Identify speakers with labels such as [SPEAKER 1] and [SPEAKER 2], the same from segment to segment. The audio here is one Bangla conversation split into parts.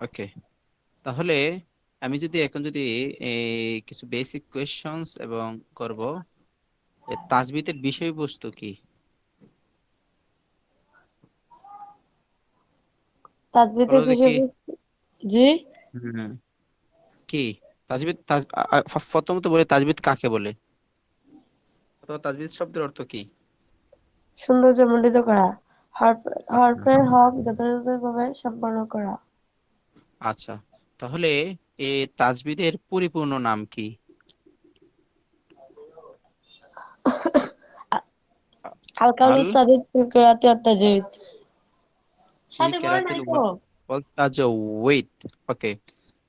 [SPEAKER 1] ওকে তাহলে আমি যদি এখন যদি এই কিছু বেসিক কোয়েশ্চনস এবং করব তাজবিতের তাজবিদের বিষয়বস্তু কি? দেখি।
[SPEAKER 2] বিষয়বস্তু জি?
[SPEAKER 1] কি? তাজবিদ প্রথমত বলে তাজবিদ কাকে বলে? অথবা তাজবিদ শব্দের অর্থ কি?
[SPEAKER 2] সৌন্দর্য মণ্ডিত করা হরফ হরফের হক যথাযথভাবে সম্পন্ন করা।
[SPEAKER 1] আচ্ছা তাহলে এই তাজবিদের পরিপূর্ণ নাম কি?
[SPEAKER 2] ফিল কিরাতি ওয়াত সাথে নাই তো
[SPEAKER 1] ওকে।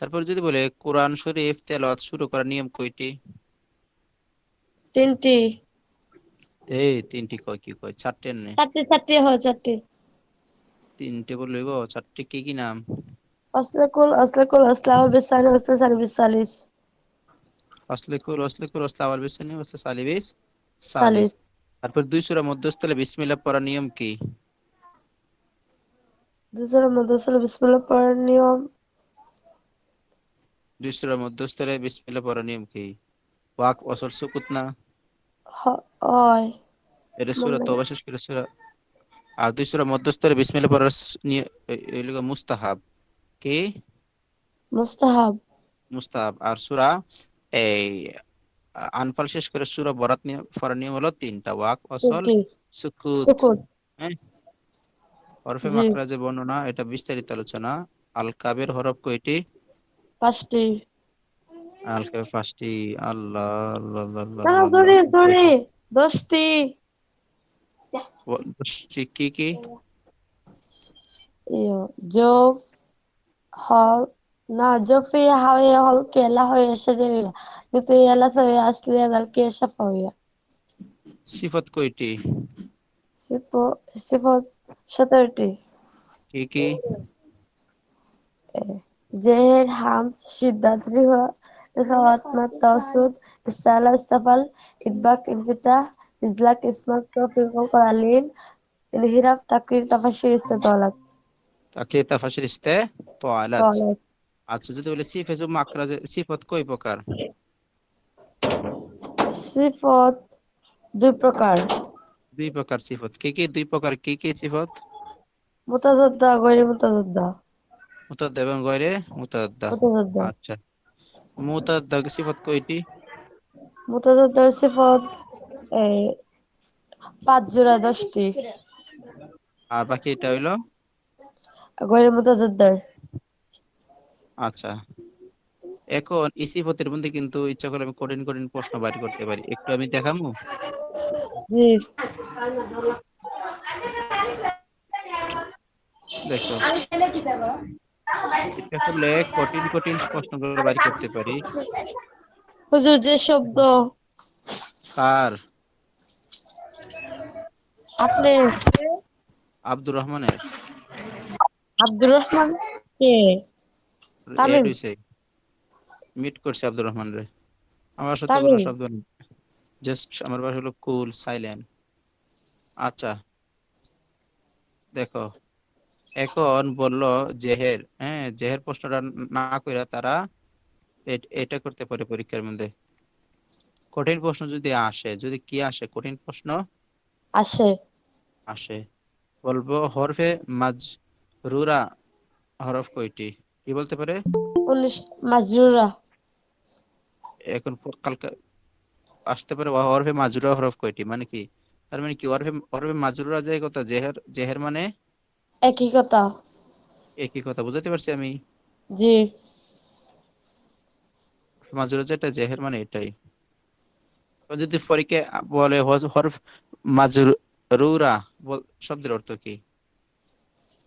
[SPEAKER 1] তারপর যদি বলে কোরআন শরীফ তেলাওয়াত শুরু করার নিয়ম কয়টি?
[SPEAKER 2] তিনটি।
[SPEAKER 1] এই তিনটি কয় কি কয়? চারটে নে?
[SPEAKER 2] চারটি চারটি হয় চারটি।
[SPEAKER 1] তিনটে বলব চারটে কি কি নাম?
[SPEAKER 2] আসলাকুল আসলাকুল আসলাউল বিসানি ওয়াসলাসানি বিসালিস
[SPEAKER 1] অসলিকুল অসলিকুল অসলাওয়াল বিসানি ওয়াসলা সালিবিস সালিস
[SPEAKER 2] সালিস
[SPEAKER 1] তারপর দুই সূরা মধ্যস্থলে বিসমিল্লাহ পড়ার নিয়ম কি?
[SPEAKER 2] দুসরা মধ্যস্থলে বিসমিল্লাহ পড়ার নিয়ম?
[SPEAKER 1] দুই সূরা মধ্যস্থলে বিসমিল্লাহ পড়ার নিয়ম কি? ওয়াক অসল সুকুত না?
[SPEAKER 2] হ- হয়।
[SPEAKER 1] এটা সূরা
[SPEAKER 2] মানে
[SPEAKER 1] তওবা শেষ করে সূরা আর দুই সূরা মধ্যস্থলে বিসমিল্লাহ পড়ার স- নিয়- এ- এগুলো মুস্তাহাব। কি
[SPEAKER 2] মুস্তাহাব
[SPEAKER 1] মুস্তাহাব আর সূরা এই আনফাল শেষ করে সূরা বরাত নিয়ে পড়ার নিয়ম হলো তিনটা ওয়াক অসল সুকুত। হ্যাঁ? হরফে
[SPEAKER 2] জি।
[SPEAKER 1] মাখরাজের বর্ণনা এটা বিস্তারিত আলোচনা। আল কাবের হরফ কয়টি?
[SPEAKER 2] পাঁচটি।
[SPEAKER 1] আল কাবের পাঁচটি। আল্লাহ আল্লাহ আল্লাহ।
[SPEAKER 2] জোরে জোরে। দশটি।
[SPEAKER 1] দশটি কি কি?
[SPEAKER 2] ইয়ো হল না জোফি হাওয়া হল কেলা হয়ে শাজারিয়া কিন্তু ইয়ালা সয়ে আসলি আদাল কে শাফাওয়া
[SPEAKER 1] সিফত কয়টি?
[SPEAKER 2] সিফো সিফত সতেরোটি।
[SPEAKER 1] কি কি?
[SPEAKER 2] জেহের হামস শিদ্দাত রিহা রিখাওয়াত মাত তাওসুদ ইসালা ইস্তাফাল ইদবাক ইনফিতাহ ইজলাক ইসমাত তৌফিক কলালিন ইনহিরাফ তাকরির তাফাশির ইস্তাতওয়ালাত
[SPEAKER 1] তাকে তাফাসির ইস্তে তোয়ালাত। আচ্ছা যদি বলে সিফত ও মাখরাজে সিফত কয় প্রকার?
[SPEAKER 2] সিফত দুই প্রকার।
[SPEAKER 1] দুই প্রকার সিফত। কি কি? দুই প্রকার কি কি সিফত?
[SPEAKER 2] মুতাজাদ্দা মুতাজাদ্দা
[SPEAKER 1] মুতাদ্দা এবং গয়রে মুতাদ্দা আচ্ছা। মুতাদ্দা সিফত কয়টি?
[SPEAKER 2] মুতাজাদ্দার সিফত এই পাঁচ জোড়া দশটি।
[SPEAKER 1] আর বাকি এটা হইল?
[SPEAKER 2] গৈরি মুতাজাদ্দার
[SPEAKER 1] আচ্ছা। এখন এই সিফতের মধ্যে কিন্তু ইচ্ছা করলে আমি কঠিন কঠিন প্রশ্ন বাইর করতে পারি। একটু আমি দেখামু?
[SPEAKER 2] জি।
[SPEAKER 1] দেখো। ইচ্ছা করলে কঠিন কঠিন প্রশ্নগুলো বাইর করতে পারি।
[SPEAKER 2] হুজুর যে শব্দ?
[SPEAKER 1] কার?
[SPEAKER 2] আপনি?
[SPEAKER 1] আব্দুর রহমানের।
[SPEAKER 2] আব্দুর রহমান কে? তামিম।
[SPEAKER 1] মিট করছে আব্দুর রহমান রে। আমার সাথে কোনো শব্দ নেই জাস্ট আমার বাসা হলো কুল সাইলেন্ট। আচ্ছা। দেখো এখন বলল জেহের হ্যাঁ জেহের প্রশ্নটা না কইরা তারা এটা করতে পারে পরীক্ষার মধ্যে। কঠিন প্রশ্ন যদি আসে যদি কি আসে? কঠিন প্রশ্ন
[SPEAKER 2] আসে।
[SPEAKER 1] আসে। বলব হরফে মাজ রুরা হরফ কয়টি? কি বলতে পারে?
[SPEAKER 2] উনিশ মাজরুরা।
[SPEAKER 1] এখন কালকে আসতে পারে হরফে মাজরুরা হরফ কয়টি? মানে কি? তার মানে কি হরফে হরফে মাজরুরা যায় কথা জেহের জেহের মানে?
[SPEAKER 2] একই কথা।
[SPEAKER 1] একই কথা বুঝাতে পারছি আমি?
[SPEAKER 2] জি।
[SPEAKER 1] মাজরুরা যেটা জেহের মানে এটাই। যদি পরীক্ষা বলে হরফ মাজরুরা বল শব্দের অর্থ কি?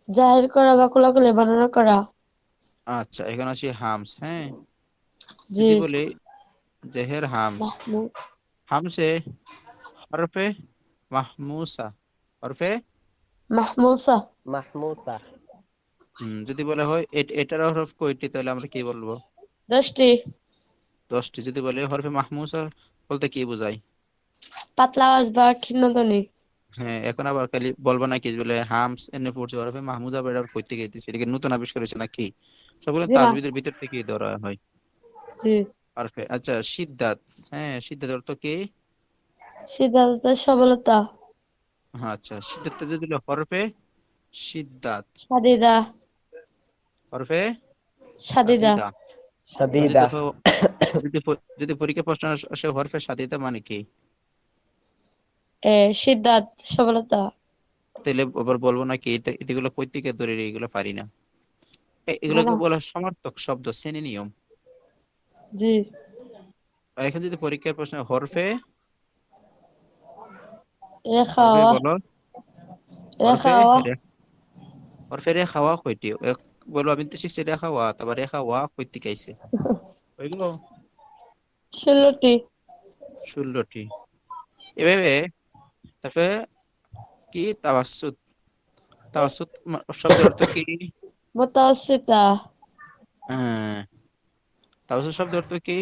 [SPEAKER 2] জাহির করা বা কোলাকুলি বর্ণনা করা।
[SPEAKER 1] আচ্ছা এখানে আসি হামস হ্যাঁ?
[SPEAKER 2] জি।
[SPEAKER 1] যদি বলি জেহের হামস।
[SPEAKER 2] মাহমুদ।
[SPEAKER 1] হামসে হরফে মাহমুসা। হরফে?
[SPEAKER 2] মাহমুসা।
[SPEAKER 3] মাহমুসা।
[SPEAKER 1] হুম, যদি বলা হয় এট- এটার হরফ কয়টি তাহলে আমরা কি বলব?
[SPEAKER 2] দশটি।
[SPEAKER 1] দশটি যদি বলে হরফে মাহমুসা বলতে কি বোঝায়?
[SPEAKER 2] পাতলা আওয়াজ বা ক্ষীণধ্বনি।
[SPEAKER 1] হ্যাঁ এখন আবার খালি বলব নাকি বলে হামস এনে পড়ছে ওরফে মাহমুদ আবার কই থেকে এসেছে এটা নতুন আবিষ্কার হয়েছে নাকি? সবগুলো তাজবিদের ভিতর থেকেই ধরা হয়।
[SPEAKER 2] জি।
[SPEAKER 1] পারফেক্ট আচ্ছা সিদ্ধাত হ্যাঁ সিদ্ধাত অর্থ কি?
[SPEAKER 2] সিদ্ধার্থের সবলতা।
[SPEAKER 1] হ্যাঁ আচ্ছা সিদ্ধাত যদি দিলে হরফে সিদ্ধাত
[SPEAKER 2] সাদিদা।
[SPEAKER 1] হরফে?
[SPEAKER 2] সাদিদা।
[SPEAKER 1] সাদিদা। যদি পরীক্ষা প্রশ্ন আসে হরফে সাদিদা মানে কি?
[SPEAKER 2] সিদ্ধার্থ সবলতা
[SPEAKER 1] তাহলে আবার বলব নাকি এটা- এগুলো কই থেকে ধরে এগুলো পারি না। এগুলোকে বলা সমার্থক শব্দ শ্রেণি নিয়ম।
[SPEAKER 2] জি।
[SPEAKER 1] এখন যদি পরীক্ষার প্রশ্ন হরফে? হরফে
[SPEAKER 2] রেখা। ওয়া
[SPEAKER 1] রেখা ওয়া কয়টি এক বলো আমি তো শিখছি রেখা ওয়া তারপর রেখা ওয়া কই থেকে আইছে। ওইগুলো
[SPEAKER 2] ষোলোটি।
[SPEAKER 1] ষোলোটি। এভাবে তারপরে কি তাওয়াসুত? তাওয়াসুত মা- শব্দের অর্থ কি?
[SPEAKER 2] মোতাসিতা
[SPEAKER 1] হ্যাঁ। তাওয়াসুত শব্দের অর্থ কি?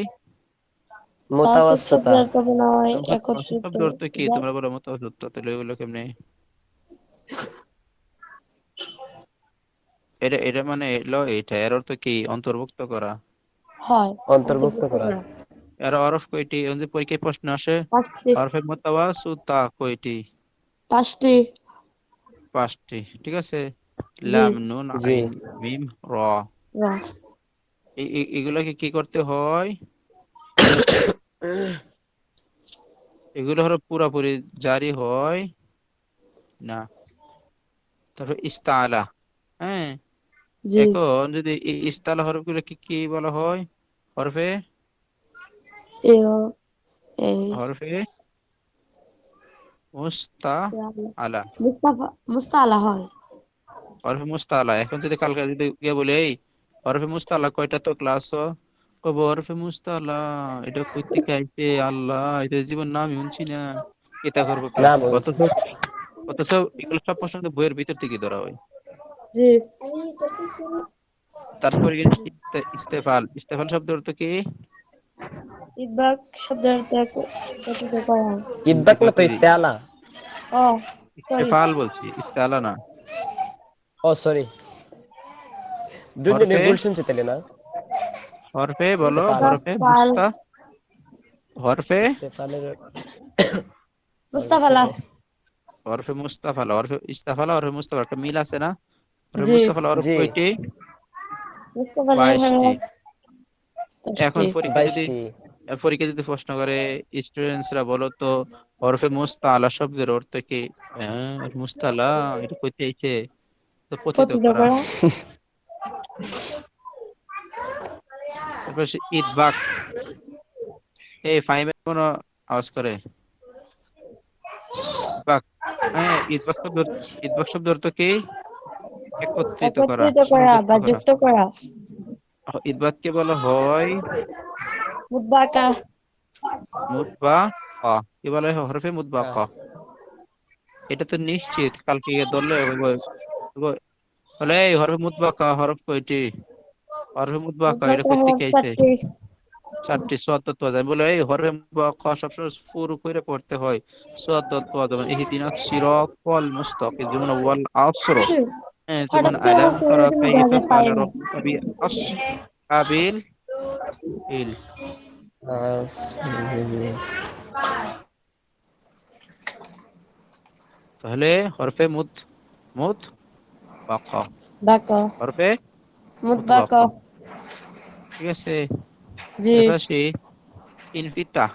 [SPEAKER 2] তাওসিফ শব্দের অর্থ হয়?
[SPEAKER 1] শব্দের অর্থ কি? তোমরা বলো মতো তাহলে ওইগুলো কেমনে? এটা এটা মানে এলো এটা এর অর্থ কি? অন্তর্ভুক্ত করা।
[SPEAKER 2] হয়।
[SPEAKER 3] অন্তর্ভুক্ত করা।
[SPEAKER 1] এর অরফ কয়টি? যে পরীক্ষায় প্রশ্ন আসে
[SPEAKER 2] পাঁচটি।
[SPEAKER 1] অরফে মোতাওয়াসুতা কয়টি?
[SPEAKER 2] পাঁচটি।
[SPEAKER 1] পাঁচটি ঠিক আছে? লাম নুন আইন মিম র। এগুলোকে কি করতে হয়? এগুলো হলো পুরাপুরি জারি হয় না। তারপর ইস্তালা হ্যাঁ? এখন যদি ইস্তালা হরফগুলো কি কি বলা হয়? হরফে?
[SPEAKER 2] এও এই
[SPEAKER 1] হরফে মুস্তা আলা
[SPEAKER 2] মুস্তাফা মুস্তালা হয়
[SPEAKER 1] হরফে মুস্তালা এখন যদি কালকে যদি গিয়ে বলে এই হরফে মুস্তালা কয়টা তো ক্লাস কব হরফে মুস্তালা এটা কই থেকে আইছে আল্লাহ এটা জীবন নামই শুনছি না এটা করব ক্লাস
[SPEAKER 3] না
[SPEAKER 1] অথচ অথচ এগুলো সব প্রশ্ন কিন্তু বইয়ের ভিতর থেকে ধরা হয়
[SPEAKER 2] জি
[SPEAKER 1] তারপরে ইস্তেফাল ইস্তেফাল শব্দ অর্থ কি
[SPEAKER 2] ইদবাক শব্দের অর্থ এক- একত্রিত করা
[SPEAKER 3] ইদবাক না তো
[SPEAKER 1] একত্রিত।
[SPEAKER 3] ইস্তেআলা
[SPEAKER 2] ও সরি
[SPEAKER 1] ইস্তেফাল বলছি ইস্তেআলা না
[SPEAKER 3] ও সরি দুজনে
[SPEAKER 1] হরফে
[SPEAKER 3] ভুল শুনছি তাহলে না
[SPEAKER 1] হরফে বলো
[SPEAKER 3] ইস্তেফাল।
[SPEAKER 1] হরফে
[SPEAKER 2] ইস্তেফাল।
[SPEAKER 1] মুস্তা হরফে
[SPEAKER 3] ইস্তেফালের
[SPEAKER 2] মুস্তাফালা
[SPEAKER 1] হরফে মুস্তাফালা হরফে ইস্তাফালা হরফে মুস্তাফা একটা মিল আছে না হরফে
[SPEAKER 2] জি
[SPEAKER 1] মুস্তাফালা হরফ
[SPEAKER 3] জি
[SPEAKER 1] কয়টি
[SPEAKER 2] মুস্তাফালা
[SPEAKER 1] বাইশটি এখন পরীক্ষা যদি পরীক্ষা যদি প্রশ্ন করে স্টুডেন্টসরা বলো তো হরফে মুস্তালা শব্দের অর্থ কি? মুস্তালা এটা কইতে আইছে? তো পতিত করা। তারপর সে ইদবাক এই ফাইভে কোনো আওয়াজ করে? ইদবাক হ্যাঁ ইদবাক শব্দ ইদবাক শব্দ অর্থ কি? একত্রিত করা
[SPEAKER 2] বা যুক্ত করা।
[SPEAKER 1] ইদবাককে বলা হয়
[SPEAKER 2] মুদবাকা
[SPEAKER 1] ক। কি। বলা হয় হরফে মুতবা ক? এটা তো নিশ্চিত কালকে গিয়ে ধরলে বলে এই হরফে মুতবা ক হরফ কয়টি? হরফে এটা
[SPEAKER 2] মুদবাকা হরফ
[SPEAKER 1] থেকে আইছে
[SPEAKER 2] চারটি
[SPEAKER 1] যায়। বলে এই হরফে মুতবা ক সবসময় ফুরু করে পড়তে হয়। সোয়াদ তো যেমন ইহদিনা সিরাতাল মুস্তাকিম। যেমন ওয়াল আসর। হ্যাঁ যেমন
[SPEAKER 2] হঠাৎ করে
[SPEAKER 1] আলাম
[SPEAKER 2] হচ্ছে
[SPEAKER 1] তারা
[SPEAKER 2] তুমি
[SPEAKER 1] কাইফা
[SPEAKER 2] জায়গা
[SPEAKER 1] ফাআলা
[SPEAKER 2] পাইনি
[SPEAKER 1] রাব্বুকা বি আস কাবিল ইল তাহলে হরফে মুত মুত বাকা
[SPEAKER 2] বাকা
[SPEAKER 1] হরফে
[SPEAKER 2] মুদবাকা
[SPEAKER 1] মুতবাকা ঠিক আছে
[SPEAKER 2] জি
[SPEAKER 1] এবার আসি ইনফিতা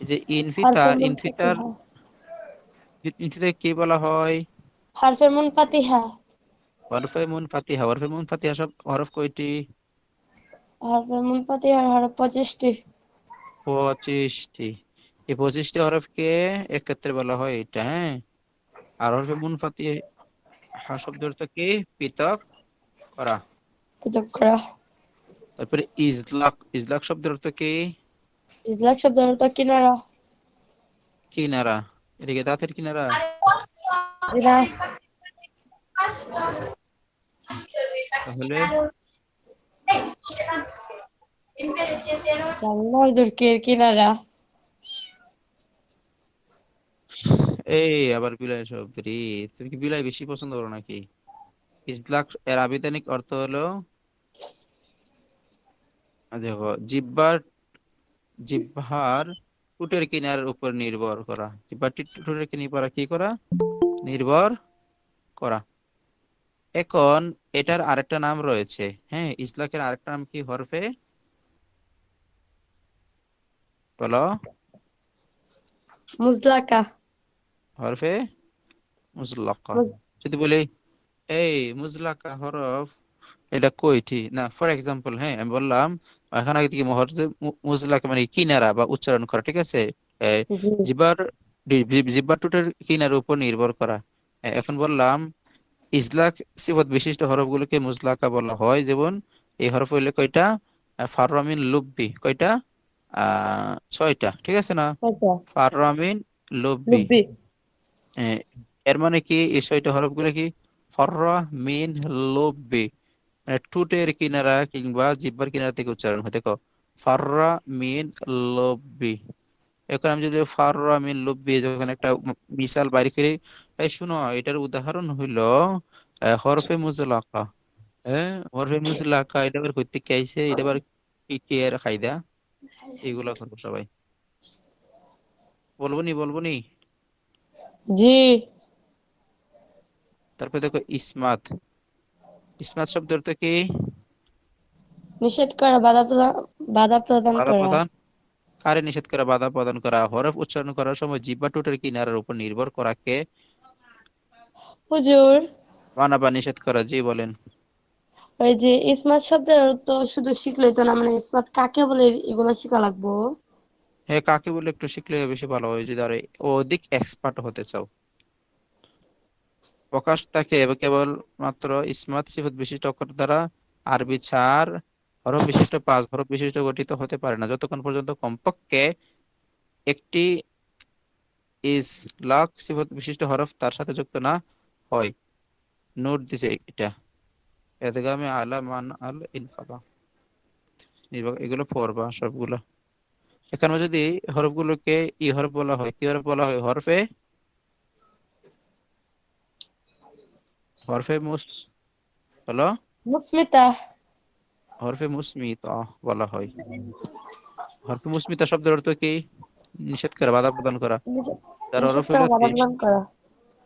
[SPEAKER 1] এই যে ইনফিতা
[SPEAKER 2] হরফে
[SPEAKER 1] ইনফিতার
[SPEAKER 2] মুনফাতিহা
[SPEAKER 1] ইনফিতা কি বলা হয়?
[SPEAKER 2] হরফে মুনফাতিহা
[SPEAKER 1] হরফে মুন ফাতিহা হরফে মুন ফাতিহা সব হরফ কয়টি?
[SPEAKER 2] হরফে মুনফাতিহার হরফ পঁচিশটি।
[SPEAKER 1] পঁচিশটি। এই পঁচিশটি হরফকে একত্রে বলা হয় এটা হ্যাঁ? আর হরফে মুন ফাতিহা শব্দ অর্থ কি? পৃথক করা।
[SPEAKER 2] পৃথক করা।
[SPEAKER 1] তারপরে ইজলাক ইজলাক শব্দের অর্থ কি?
[SPEAKER 2] ইজলাক শব্দের অর্থ কিনারা।
[SPEAKER 1] কিনারা। এদিকে দাঁতের কিনারা। তাহলে?
[SPEAKER 2] কিনারা।
[SPEAKER 1] এই আবার বিলাই শব্দ রে তুমি কি বিলাই বেশি পছন্দ করো নাকি? ইজলাক এর আবিধানিক অর্থ হলো দেখো জিহ্বার জিহ্বার টুটের কিনারের উপর নির্ভর করা। জিহ্বার টি- টুটের কিনারা কি করা? নির্ভর করা। এখন এটার আরেকটা নাম রয়েছে। হ্যাঁ ইসলাকের আরেকটা নাম কি? হরফে? বলো।
[SPEAKER 2] মুজলাকা।
[SPEAKER 1] হরফে? মুজলাকা। যদি বলি এই মুজলাকা হরফ এটা কইটি না ফর এক্সাম্পল হ্যাঁ আমি বললাম এখানে আগে থেকে হরফ মুজলাকা মানে কিনারা বা উচ্চারণ করা ঠিক আছে? জিবার জিব্বার টুটের কিনার উপর নির্ভর করা। এখন বললাম ইজলাক সিফত বিশিষ্ট হরফগুলোকে মুজলাকা বলা হয় যেমন এই হরফ হইলে কয়টা? আহ, ফাররামিন লুব্বি কয়টা? আহ ছয়টা ঠিক আছে না?
[SPEAKER 2] কয়টা
[SPEAKER 1] ফাররামিন লুব্বি। এর মানে কি? এই ছয়টা হরফগুলো কি? ফররা মিন লুব্বি। ঠোঁটের কিনারা কিংবা জিহ্বার কিনারা থেকে উচ্চারণ হয়। দেখো ফাররা মিন লুব্বি। এখন আমি যদি ফাররা মিন লুব্বি যখন একটা মিসাল বাইর করি এই শুনো এটার উদাহরণ হইল হরফে মুজলাকা। হ্যাঁ হরফে মুজলাকা এটা আবার কইতে কি আইছে এটা আবার কি কায়দা এগুলা করব সবাই। বলব নি বলব নি?
[SPEAKER 2] জি।
[SPEAKER 1] তারপরে দেখো ইসমাত। ইসমাত শব্দ অর্থ কি
[SPEAKER 2] নিষেধ করা বাধা প্রদান বাধা প্রদান
[SPEAKER 1] বাধা
[SPEAKER 2] করা।
[SPEAKER 1] প্রদান? কারে নিষেধ করা বাধা প্রদান করা? হরফ উচ্চারণ করার সময় জিহ্বা ঠোঁটের কিনারার উপর নির্ভর করাকে
[SPEAKER 2] হুজুর।
[SPEAKER 1] মানা বা নিষেধ করা জি বলেন।
[SPEAKER 2] ওই যে ইসমাত শব্দের অর্থ শুধু শিখলেই তো না মানে ইসমাত কাকে বলে এগুলো শিখা লাগবো?
[SPEAKER 1] হ্যাঁ কাকে বলে একটু শিখলে বেশি ভালো হয়। যদি আরও অধিক এক্সপার্ট হতে চাও। প্রকাশটাকে কেবল মাত্র ইসমাত সিফত বিশিষ্ট অক্ষর দ্বারা আরবি ছাড় হরফ বিশিষ্ট পাঁচ হরফ বিশিষ্ট গঠিত হতে পারে না। যতক্ষণ পর্যন্ত কমপক্ষে একটি ইস লাক সিফত বিশিষ্ট হরফ তার সাথে যুক্ত না হয়। নোট দিছে এটা। এদগামে আলা মান আল ইনফাদা। এগুলো পড়বা সবগুলো। এখানে যদি হরফগুলোকে ই হরফ বলা হয়, কি হরফ বলা হয়? হরফে হরফে মুস হলো
[SPEAKER 2] মুসমিতা
[SPEAKER 1] হরফে মুসমিতা বলা হয় হরফে মুসমিতা শব্দের অর্থ কি নিষেধ করা বাধা প্রদান করা তার হরফ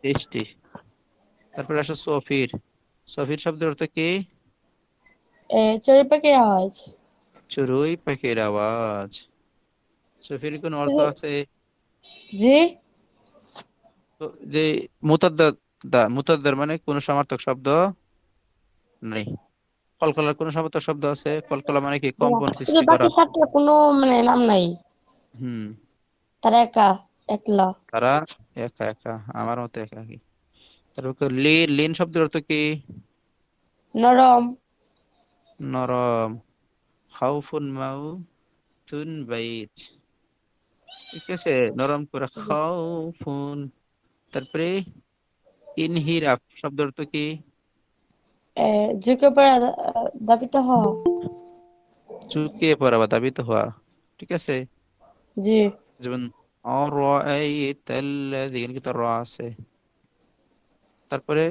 [SPEAKER 1] তেইশটি তারপরে আসো সফির সফির শব্দের অর্থ কি
[SPEAKER 2] এ চড়ি পাখির আওয়াজ
[SPEAKER 1] চড়ুই পাখির আওয়াজ সফির কোন অর্থ আছে
[SPEAKER 2] জি
[SPEAKER 1] যে মুতাদ্দাদ দা- মুতাদ্দার মানে কোন সমার্থক শব্দ নেই। কলকলার কোন সমার্থক শব্দ আছে? কলকলা মানে কি? কম্পন সৃষ্টি করা?
[SPEAKER 2] বাকি সাতটা কোনো মানে নাম নাই।
[SPEAKER 1] হুম।
[SPEAKER 2] তারা একা একলা।
[SPEAKER 1] তারা একা একা। আমার মতো একা কি? তারপর লিন লিন শব্দের অর্থ কি?
[SPEAKER 2] নরম।
[SPEAKER 1] নরম। খাউফুন মাউ তুন বাইত। ঠিক আছে? নরম করে খাউফুন। তারপরে ইনহিরাফ শব্দ অর্থ কি?
[SPEAKER 2] ঝুঁকে পড়া দাবিত হওয়া।
[SPEAKER 1] চুকে পড়া বা দাবিত হওয়া। ঠিক আছে?
[SPEAKER 2] জি।
[SPEAKER 1] যেমন আর এখানে কিন্তু র আছে। তারপরে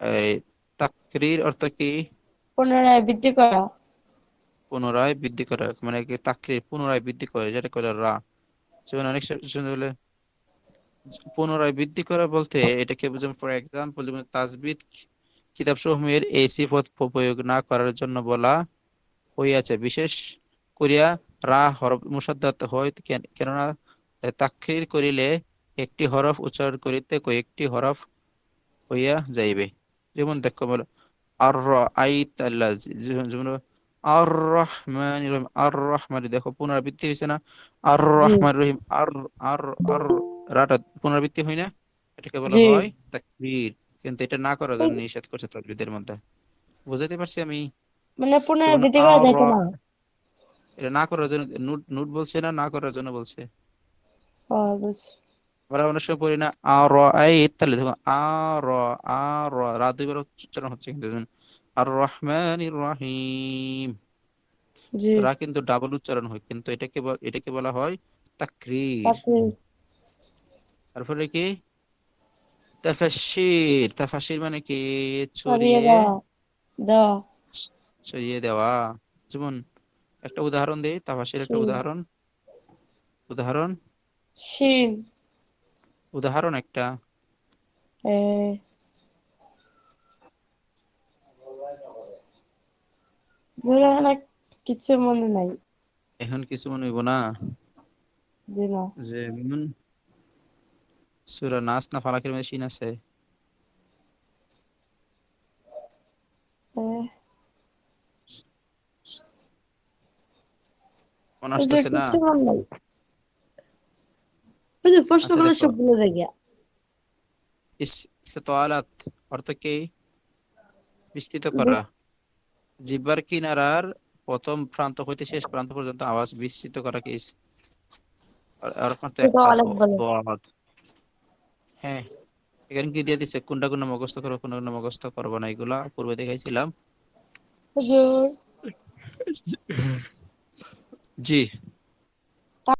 [SPEAKER 1] এই তাকরির অর্থ কি?
[SPEAKER 2] পুনরায় বৃদ্ধি করা।
[SPEAKER 1] পুনরায় বৃদ্ধি করা। মানে কি তাকরির পুনরায় বৃদ্ধি করে যেটা করে রা। যেমন অনেক স- শুনতে বলে পুনরায় বৃদ্ধি করা বলতে এটাকে বুঝুন ফর এক্সাম্পল যেমন তাজবিদ কিতাব সমূহের এই সিফত প্রয়োগ না করার জন্য বলা হইয়াছে। বিশেষ করিয়া রা হরফ মুসাদ্দাত হয় কেননা তাকরির করিলে একটি হরফ উচ্চারণ করিতে কয়েকটি হরফ হইয়া যাইবে। যেমন দেখো বলো আর আইত আল্লাহ যেমন আর রহমান রহিম আর রহমান দেখো পুনরাবৃত্তি হয়েছে না? আর রহমান রহিম আর আর আর রাটা পুনরাবৃত্তি হয় না এটাকে বলা হয় তাকবীর। কিন্তু এটা না করার জন্য নিষেধ করছে মধ্যে। বুঝাতে পারছি আমি?
[SPEAKER 2] মানে বৃদ্ধি করা যাইতো না?
[SPEAKER 1] এটা না করার জন্য নুট নুট বলছে না না করার জন্য বলছে? আমরা অনেক সময় পড়ি না আর আই তাহলে দেখো আর আর রাত দুইবার উচ্চারণ হচ্ছে কিন্তু আর রহমান রহিম রা কিন্তু ডাবল উচ্চারণ হয় কিন্তু এটাকে বল- এটাকে বলা হয় তাকরির তারপরে কি? তাফাশির তাফাশির মানে কি?
[SPEAKER 2] ছড়িয়ে দেওয়া।
[SPEAKER 1] ছড়িয়ে দেওয়া। যেমন একটা উদাহরণ দিই তাফাশির একটা উদাহরণ। উদাহরণ?
[SPEAKER 2] শিন।
[SPEAKER 1] উদাহরণ একটা।
[SPEAKER 2] এ। কিছু মনে নাই।
[SPEAKER 1] এখন কিছু মনে হইব না।
[SPEAKER 2] জি না
[SPEAKER 1] যেমন সূরা নাস না ফালাকের মধ্যে শিন আছে?
[SPEAKER 2] এ, ওই যে
[SPEAKER 1] আসতেছে না?
[SPEAKER 2] কিছু নাই। ওই যে প্রশ্ন
[SPEAKER 1] আচ্ছা
[SPEAKER 2] করলে
[SPEAKER 1] দেখো
[SPEAKER 2] সব ভুলে গিয়া।
[SPEAKER 1] ইস- অর্থ কি? বিস্তৃত করা। জিহ্বার কিনারার প্রথম প্রান্ত হইতে শেষ প্রান্ত পর্যন্ত আওয়াজ বিস্তৃত করা কি আর- আর মাত্র একটা
[SPEAKER 2] ইস্তাতালাত
[SPEAKER 1] ব-
[SPEAKER 2] বলে।
[SPEAKER 1] বদ। হ্যাঁ এখানে কি দিয়ে দিছে? কোনটা কোনটা মুখস্থ করো কোনটা কোনটা মুখস্থ করব না এগুলা? পূর্বে দেখাইছিলাম। জি।